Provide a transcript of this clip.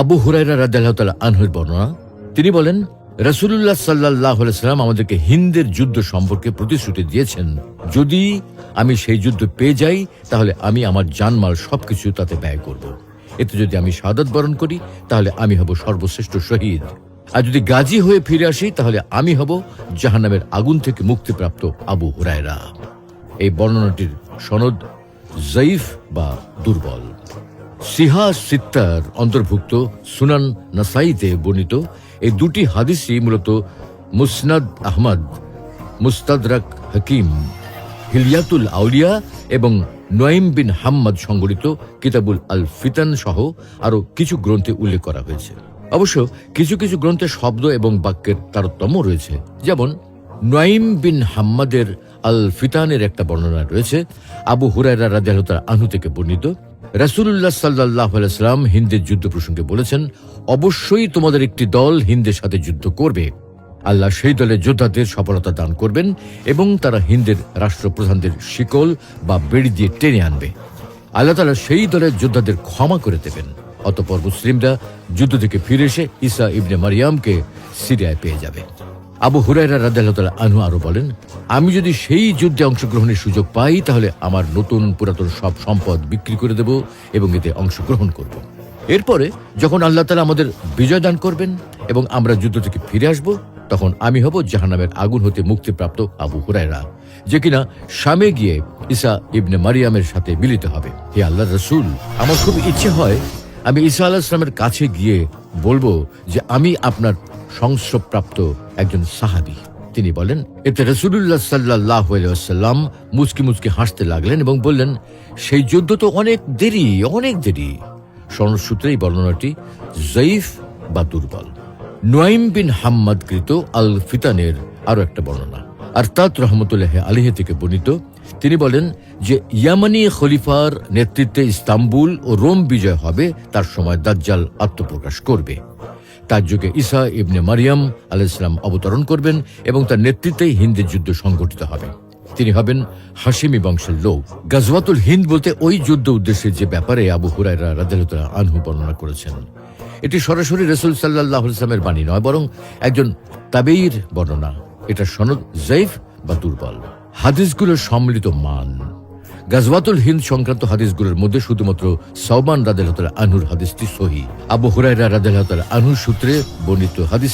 আবু হুরাইরা রাদিয়াল্লাহু তাআলা আনহুর বর্ণনা, তিনি বলেন, রাসূলুল্লাহ সাল্লাল্লাহু আলাইহি সাল্লাম আমাদেরকে হিন্দের যুদ্ধ সম্পর্কে প্রতিশ্রুতি দিয়েছেন। যদি আমি সেই যুদ্ধ পেয়ে যাই, তাহলে আমি আমার জানমাল সবকিছু তাতে ব্যয় করব। এতে যদি আমি শাহাদত বরণ করি, তাহলে আমি হব সর্বশ্রেষ্ঠ শহীদ। আর যদি গাজী হয়ে ফিরে আসি, তাহলে আমি হব জাহান্নামের আগুন থেকে মুক্তিপ্রাপ্ত আবু হুরায়রা। এই বর্ণনাটির সনদ জয়ীফ বা দুর্বল। সিহা সিত্তার অন্তর্ভুক্ত সুনান নাসাইতে বর্ণিত এই দুটি হাদিসই মূলত মুসনাদ আহমদ, মুস্তাদরাক হাকিম, হিলিয়াতুল আউলিয়া এবং নঈম বিন হাম্মদ সংগঠিত কিতাবুল আল ফিতান সহ আরও কিছু গ্রন্থে উল্লেখ করা হয়েছে। অবশ্য কিছু কিছু গ্রন্থে শব্দ এবং বাক্যের তারতম্য রয়েছে। যেমন, নঈম বিন হাম্মাদের আল ফিতানের একটা বর্ণনা রয়েছে, আবু হুরায়রা তাআলা আনহু থেকে বর্ণিত রাসূলুল্লাহ সাল্লাল্লাহু আলাইহি সাল্লাম হিন্দের যুদ্ধ প্রসঙ্গে বলেছেন, অবশ্যই তোমাদের একটি দল হিন্দের সাথে যুদ্ধ করবে। আল্লাহ সেই দলের যোদ্ধাদের সফলতা দান করবেন এবং তারা হিন্দের রাষ্ট্রপ্রধানদের শিকল বা বেড়ি দিয়ে টেনে আনবে। আল্লাহ তালা সেই দলের যোদ্ধাদের ক্ষমা করে দেবেন। অতপর মুসলিমরা যুদ্ধ থেকে ফিরে এসে ঈসা ইবনে মারিয়ামকে সিরিয়ায় পেয়ে যাবে। আবু হুরাইরা রাদিয়াল্লাহু আনু আরও বলেন, আমি যদি সেই যুদ্ধে অংশগ্রহণের সুযোগ পাই, তাহলে আমার নতুন পুরাতন সব সম্পদ বিক্রি করে দেব এবং এতে অংশগ্রহণ করব। এরপরে যখন আল্লাহ তালা আমাদের বিজয় দান করবেন এবং আমরা যুদ্ধ থেকে ফিরে আসব, তখন আমি হব জাহান্নামের আগুন হতে মুক্তিপ্রাপ্ত আবু হুরায়রা, যে কিনা শামে গিয়ে ঈসা ইবনে মারিয়ামের সাথে মিলিত হবে। হে আল্লাহ রসুল, আমার খুব ইচ্ছে হয় আমি ঈসা আল্লাহ ইসলামের কাছে গিয়ে বলব যে আমি আপনার সংস্রবপ্রাপ্ত একজন সাহাবি। তিনি বলেন, এতে রসুল্লাহ সাল্লাহ সাল্লাম মুচকি মুচকি হাসতে লাগলেন এবং বললেন, সেই যুদ্ধ তো অনেক দেরি অনেক দেরি। সনসূত্রে এই বর্ণনাটি জয়ীফ বা দুর্বল। নোয়াইম বিন হাম্মাদ কৃত আল ফিতানের আরও একটা বর্ণনা। আর তাত রহমতুল্লাহ আলিহে থেকে বর্ণিত, তিনি বলেন যে ইয়ামানি খলিফার নেতৃত্বে ইস্তাম্বুল ও রোম বিজয় হবে, তার সময় দাজ্জাল আত্মপ্রকাশ করবে। তার যুগে ঈসা ইবনে মারিয়াম আলাইসলাম অবতরণ করবেন এবং তার নেতৃত্বেই হিন্দের যুদ্ধ সংগঠিত হবে। তিনি হবেন হাসিমি বংশের লোক। গাজওয়াতুল হিন্দ বলতে ওই যুদ্ধ উদ্দেশ্যে যে ব্যাপারে আবু হুরায়রা রাদিয়াল্লাহু আনহু বর্ণনা করেছেন। এটি সরাসরি রসুল সাল্লাহ ইসলামের বাণী নয়, বরং একজন তাবেইর বর্ণনা। এটা সনদ জৈফ বা দুর্বল। হাদিসগুলোর সম্মিলিত মান। গাজওয়াতুল হিন্দ সংক্রান্ত হাদিসগুলোর মধ্যে শুধুমাত্র সৌমান রাদেলাতাল আনুর হাদিসটি সহি। আবু হুরাইরা রাদেলাতাল আনুর সূত্রে বর্ণিত হাদিস